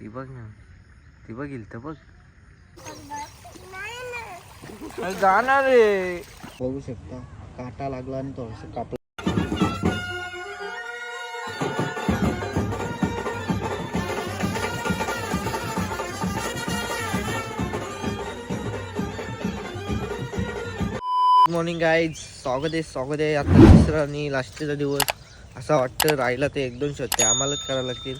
ती बघ ना. ती बघील तर बघ. जाणार रे. बघू शकता काटा लागला आणि थोडस कापला. गुड मॉर्निंग गाईज स्वागत आहे स्वागत आहे. आता तिसरा आणि लास्टचा दिवस. असं वाटतं राहिला ते एक दोन शोध. आम्हालाच करावं लागतील.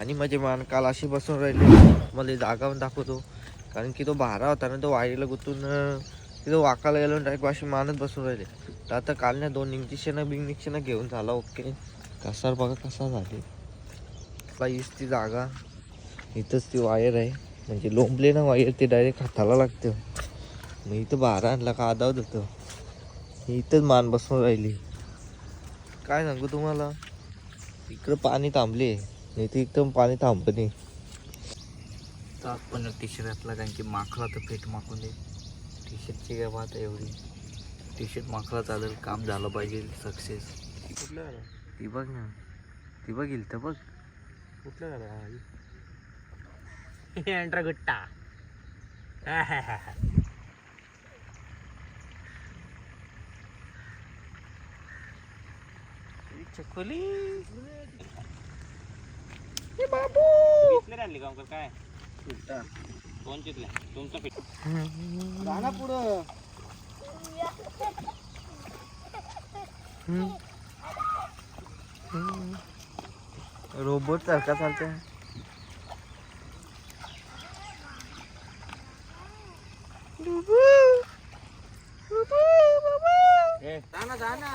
आणि माझे मान काल अशी बसून राहिले. मला जागा पण दाखवतो. कारण की तो भारा होता ना तो वायरीला गुतून तिथं वाकायला गेलो डायरेक्ट अशी मानत बसून राहिले. तर आता काल ना दोन इंजेक्शन बिंग इंजेक्शन घेऊन झाला. ओके. कसा बघा कसा झाले. आपला हीच ती जागा. इथंच ती वायर आहे. म्हणजे लोंबले ना वायर ते डायरेक्ट हाताला लागतं. मग इथं भारा आणला का आदावत होतं. इथंच मान बसून राहिली. काय सांगू तुम्हाला? इकडं पाणी थांबले. इथे एकदम पाणी थांबत नाही. ताक पण टी शर्ट घातला कारण की माखला तर पेट माखून दे. टी शर्टची काय बात आहे एवढी? टी शर्ट माखला चालेल काम झालं पाहिजे सक्सेस ती बघ ना. ती बघ येईल तर बघ एंट्रा गुट्टा चकोली. काय? दोन चितले. तुमचं पीठ राणा पुढं. रोबोट सारखा चालतंय.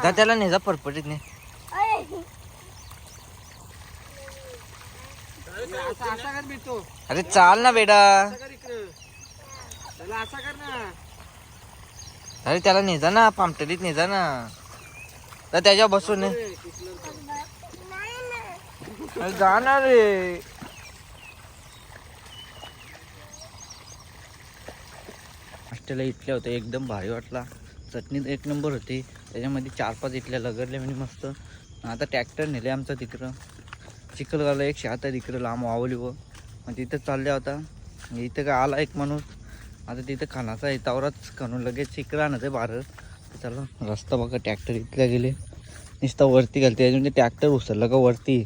जा त्याला नेजा परपटीत ने. अरे चाल ना बेटा. अरे त्याला नेजा ना पामटरीत नेजा ना तर त्याच्या बसून ये. जा ना रे. हॉस्टेलला इथल्या होत्या एकदम भारी वाटला. चटणी एक नंबर होती. त्याच्यामध्ये चार पाच इथल्या लगरल्या म्हणजे मस्त. आता ट्रॅक्टर नेले आमचं तिकडं. चिखलगावला एक आता आहे तिकडं लांब वावली व मग तिथं चालल्या होता. म्हणजे इथं काय आला एक माणूस. आता तिथं खानाचा हितावरच खणून लगेच चिखला आणत आहे बारं चला रस्ता बघा ट्रॅक्टर इथल्या गेले. नुसता वरती घालते. म्हणजे ट्रॅक्टर उचललं का वरती?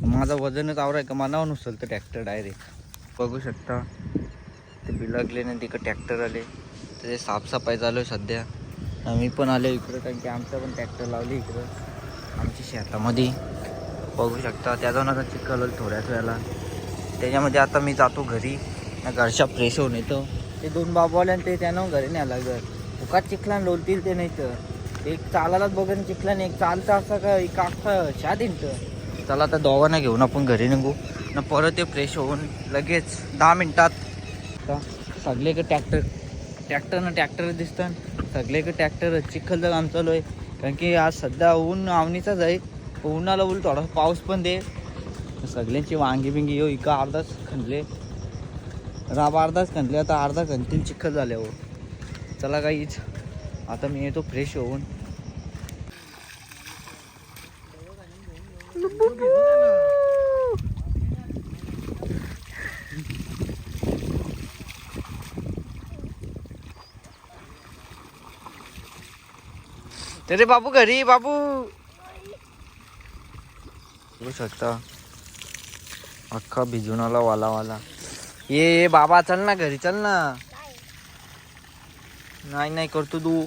माझा वजनच आवरा आहे का? मनावर उचलतं ट्रॅक्टर डायरेक्ट बघू शकता. ते बिलगले नाही तिकडं ट्रॅक्टर आले. त्याचे साफसफाई चालू आहे सध्या. आम्ही पण आलो इकडं कारण की आमचं पण ट्रॅक्टर लावली इकडं. आमच्या शेतामध्ये. बघू शकता. त्या जाऊन आता चिखल होईल थोड्याच वेळाला. त्याच्यामध्ये आता मी जातो घरी. घरच्या फ्रेश होऊन येतो. ते दोन बाबूवाले आणि ते त्यानं घरी न्यायला घर. तुका चिखला लोलतील ते नाही तर. एक चालायलाच बघेन चिखला एक चालतं असं का एक अख्खा शाद तर. चला आता दोघांना घेऊन आपण घरी निघू. ना परत ते फ्रेश होऊन लगेच दहा मिनटात. आता सगळे एक ट्रॅक्टर ट्रॅक्टरनं ट्रॅक्टर दिसतं सगळे एक ट्रॅक्टर चिखलचं काम चालू आहे कारण की आज सध्या ऊन आवणीचाच आहे. उन्हाला उल थोडा पाऊस पण दे. सगळ्यांची वांगी बिंगी येऊ इका अर्धाच खणले. राब अर्धाच खणले आता अर्धा खणतील चिखल हो. चला काहीच आता मी येतो फ्रेश होऊन. तरी बाबू घरी बाबू. बघू शकता. अख्खा भिजून आला वाला वाला ये ये बाबा चल ना घरी चल ना. नाही नाही करतो तू.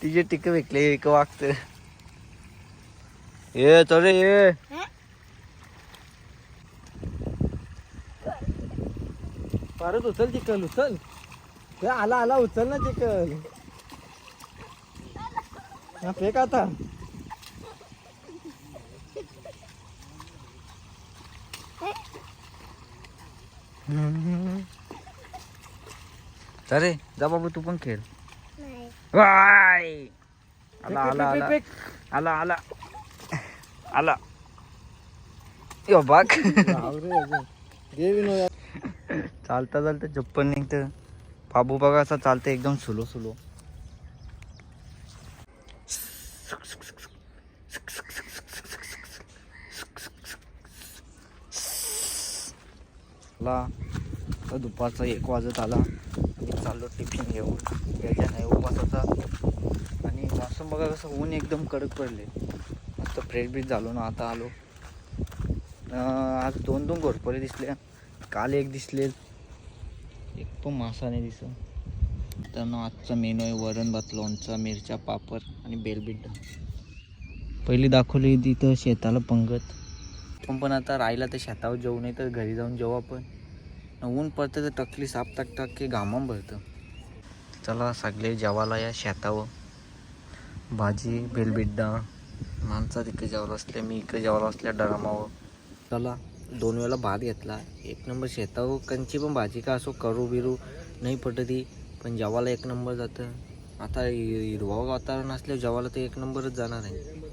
तिचे टिक भेटले एक वागत. ये चल ये. परत उचल चिकल उचल. आला आला उचल ना चिकल हा फेक आता? चल रे जा बाबू तू पण खेळ. वाय! आला आला आला. आला आला. आला. यो बाग चालता चालता चप्पल निघतं. बाबू बघा असा चालतं एकदम सुलो सुलो ला तर दुपारचा एक वाजत आला. मी चाललो टिफिन घेऊन. त्याच्या नाही उपवासाचा आणि मौसम बघा कसं ऊन एकदम कडक पडले मस्त फ्रेश ब्रेश झालो ना आता आलो. आज दोन दोन घोरपडे दिसले. काल एक दिसले एक पण मासा नाही दिसं तर आजचा मेनू आहे वरण भात लोणचा मिरच्या पापड आणि बेलबिड्डा पहिली दाखवली तिथं शेताला पंगत. पण पण आता राहिला तर शेतावर जेवू नाही तर घरी जाऊन जेवू आपण. ऊन पडतं तर टकली साप टाक टाक घामाम भरतं. चला सगळे जेवायला या शेतावर. भाजी बेलबिड्डा माणसा तिकडे जेवायला असल्या मी इकडे जेवायला असल्या डरामावर. चला दोन वेळा भात घेतला. एक नंबर शेतावर कंची पण भाजी का असो करू बिरू नाही पटती पण जेवायला एक नंबर जातं. आता हिरवा वातावरण असल्यावर जेवायला तर एक नंबरच जाणार आहे.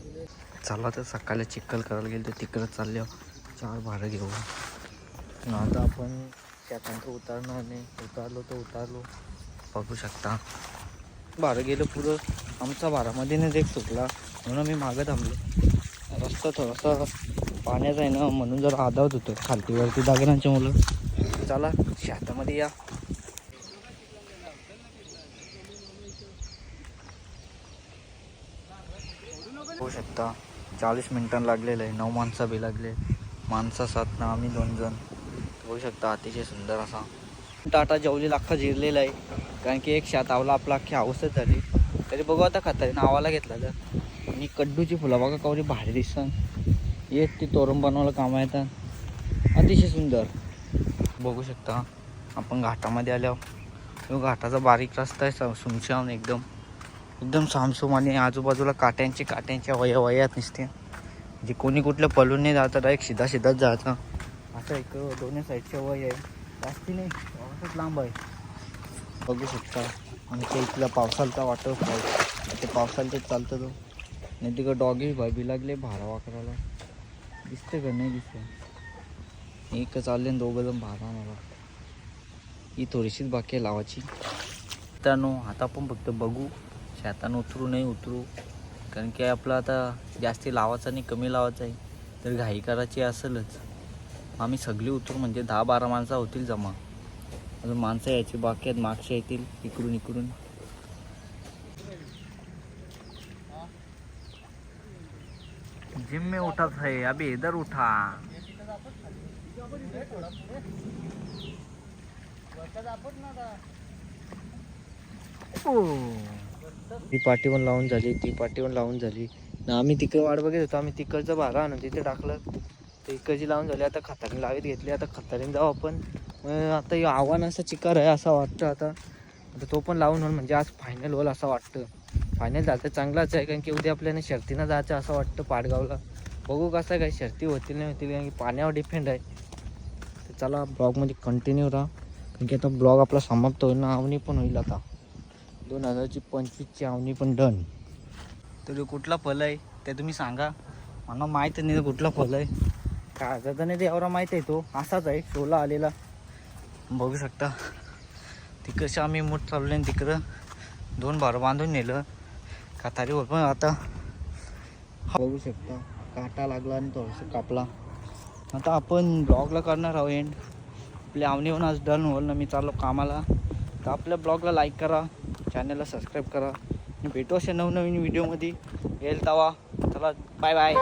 चला तर सकाळी चिखल करायला गेलो तर तिकडं चालल्या चार भाडं घेऊ आता आपण शेतांत उतरणार नाही. उतारलो तर उतारलो. बघू शकता. भाडं गेलं पुढं आमचा भारामध्येच एक सुटला म्हणून मी मागं थांबलो. रस्ता थोडासा पाण्याचा आहे ना म्हणून जरा आदावत होतो. खालतीवरती दागरांच्या मुलं. चला शेतामध्ये या. होऊ शकता. चाळीस मिनटं लागलेलं आहे. नऊ माणसं बी लागले. माणसं सात ना आम्ही दोन जण. बघू शकता अतिशय सुंदर असा. टाटा जेवलेला अख्खा जिरलेला आहे. कारण की एक शात आवला आपला अख्खी अवस्थेत झाली. तरी बघू आता खातारी नावाला घेतला तर. आणि कड्डूची फुलं बघा कवरी भारी दिसतात. येत ती तोरण बनवायला कामं येतात. अतिशय सुंदर. बघू शकता आपण घाटामध्ये आल्यावर. घाटाचा बारीक रस्ता आहे सुमशान एकदम. एकदम सामसूम आणि आजूबाजूला काट्यांचे काट्यांच्या वया वयात निसते. जे कोणी कुठलं पळून नाही जातं डायरेक्ट सिधा सिधाच जायचं. असं एक दोन्ही साईडच्या वय आहे. जास्ती नाही असंच लांब आहे. बघू शकता आणि ते इथला पावसाळचा वाटर पाऊस ते पावसाळ्यात चालतं तो. नाही तिकडं डॉगी भाबी लागले भारा वाकराला दिसते का? नाही दिसतं एक चालले दोघं जण भारा मला ही थोडीशीच बाकी आहे लावायची. त्यानो आता आपण फक्त बघू शेतानं उतरू नाही उतरू. कारण की आपलं आता जास्ती लावायचं आणि कमी लावायचं आहे. तर घाई करायची असेलच. आम्ही सगळी उतरू म्हणजे दहा बारा माणसं होतील जमा. अजून माणसं यायची बाकी आहेत मागच्या येतील इकडून इकडून. जिम में उठा है अभी इधर उठा. ती पाटी पण लावून झाली ती पाटी पण लावून झाली. ना आम्ही तिकडे वाट बघत होतो आम्ही तिकडचं भारा आणून तिथे टाकलं. ते इकडची लावून झाली आता खतारीने लावीत घेतली आता खतारीने जाऊ आपण. मग आता हे आव्हान असं चिकार आहे असं वाटतं आता. आता तो पण लावून होईल म्हणजे आज फायनल होईल असं वाटतं. फायनल झालं तर चांगलाच आहे कारण की उद्या आपल्याला शर्तीनं जायचं असं वाटतं पाडगावला. बघू कसं काय शर्ती होतील नाही होतील कारण की पाण्यावर डिपेंड आहे. तर चला ब्लॉगमध्ये कंटिन्यू राहा. कारण की आता ब्लॉग आपला समाप्त होईल ना आवनी पण होईल आता. दोन हजारची पंचवीसची आवणी पण डन तर कुठला फल आहे? ते तुम्ही सांगा. मला माहीत नाही कुठला फल आहे. कागदाचा नाही ते एवढा माहीत आहे तो असाच आहे शोला आलेला. बघू शकता. तिकडचं आम्ही मूठ चाललो आणि तिकडं दोन भार बांधून नेलं. कातारीवर पण आता. बघू शकता. काटा लागला आणि थोडंसं कापला. आता आपण ब्लॉगला करणार आहोत एंड आपल्या आवनीहून आज डन होईल ना मी चाललो कामाला. तर आपल्या ब्लॉगला लाईक करा. चॅनलला सबस्क्राईब करा. आणि भेटू अशा नवनवीन व्हिडिओमध्ये. येईल तवा. चला बाय बाय